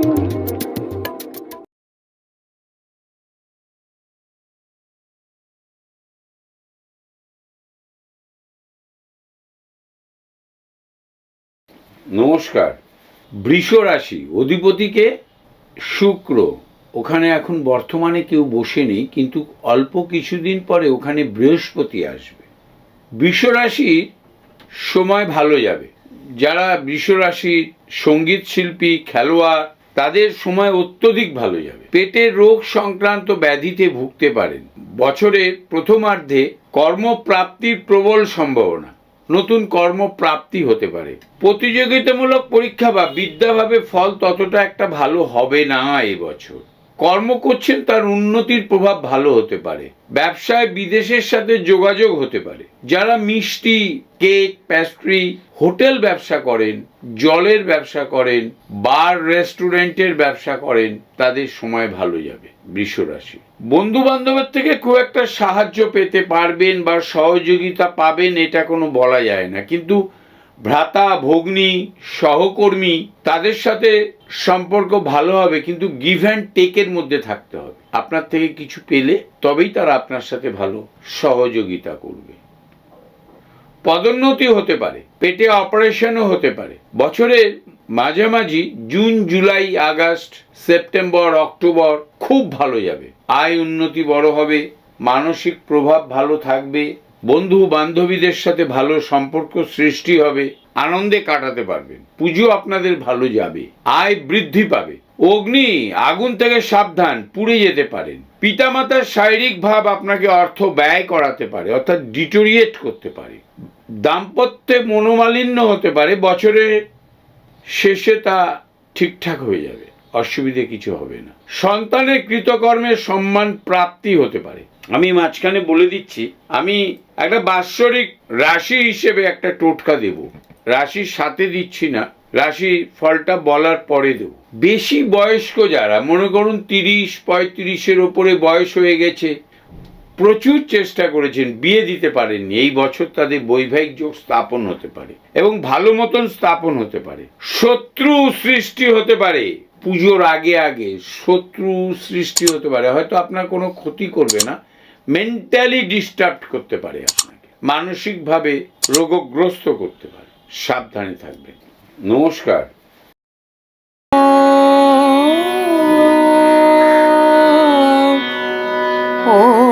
নমস্কার। বৃষ রাশি, অধিপতিকে শুক্র। ওখানে এখন বর্তমানে কেউ বসে নেই, কিন্তু অল্প কিছুদিন পরে ওখানে বৃহস্পতি আসবে। বৃষ রাশির সময় ভালো যাবে। যারা বৃষ রাশির সংগীত শিল্পী, খেলোয়াড় তাদের সময় অত্যধিক ভালো যাবে পেটের রোগ সংক্রান্ত ব্যাধিতে ভুগতে পারেন। বছরের প্রথমার্ধে কর্মপ্রাপ্তির প্রবল সম্ভাবনা। নতুন কর্মপ্রাপ্তি হতে পারে। প্রতিযোগিতামূলক পরীক্ষা বা বিদ্যাভাবে ফল ততটা একটা ভালো হবে না এবছর কর্ম করছেন তার উন্নতির প্রভাব ভালো হতে পারে। ব্যবসায় বিদেশের সাথে যোগাযোগ হতে পারে। যারা মিষ্টি, কেক প্যাস্ট্রি হোটেল ব্যবসা করেন, জলের ব্যবসা করেন, বার, রেস্টুরেন্টের ব্যবসা করেন, তাদের সময় ভালো যাবে বৃষ রাশি বন্ধু বান্ধবের থেকে খুব একটা সাহায্য পেতে পারবেন বা সহযোগিতা পাবেন, এটা কোনো বলা যায় না। কিন্তু ভ্রাতা, ভগ্নী, সহকর্মী, তাদের সাথে সম্পর্ক ভালো হবে, কিন্তু গিভ অ্যান্ড টেকের মধ্যে থাকতে হবে। আপনার থেকে কিছু পেলে তবেই তারা আপনার সাথে ভালো সহযোগিতা করবে। পদোন্নতি হতে পারে, পেটে অপারেশনও হতে পারে। বছরের মাঝামাঝি June July August September October খুব ভালো যাবে। আয় উন্নতি বড় হবে, মানসিক প্রভাব ভালো থাকবে বন্ধু বান্ধবীদের সাথে ভালো সম্পর্ক সৃষ্টি হবে, আনন্দে কাটাতে পারবেন পুজো আপনাদের ভালো যাবে, আয় বৃদ্ধি পাবে। অগ্নি, আগুন থেকে সাবধান, পুড়ে যেতে পারেন। পিতামাতার শারীরিক ভাব আপনাকে অর্থ ব্যয় করাতে পারে, অর্থাৎ ডিটোরিয়েট করতে পারে। দাম্পত্যে মনোমালিন্য হতে পারে বছরের শেষে তা ঠিকঠাক হয়ে যাবে, অসুবিধে কিছু হবে না। সন্তানের কৃতকর্মের সম্মান প্রাপ্তি হতে পারে। আমি মাঝখানে বলে দিচ্ছি, আমি একটা বাৎসরিক রাশি হিসেবে একটা টোটকা দেব। রাশির সাথে দিচ্ছি না রাশি ফলটা বলার পরে দেব। বেশি বয়স্ক যারা, মনে করুন তিরিশ, পঁয়ত্রিশের ওপরে বয়স হয়ে গেছে, প্রচুর চেষ্টা করেছেন, বিয়ে দিতে পারেননি। এই বছর তাদের বৈবাহিক যোগ স্থাপন হতে পারে এবং ভালো মতন স্থাপন হতে পারে। শত্রু সৃষ্টি হতে পারে, পুজোর আগে আগে শত্রু সৃষ্টি হতে পারে। হয়তো আপনার কোনো ক্ষতি করবে না মেন্টালি ডিস্টার্ব করতে পারে আপনাকে। মানসিকভাবে রোগগ্রস্ত করতে পারে। সাবধানে থাকবেন। নমস্কার। ও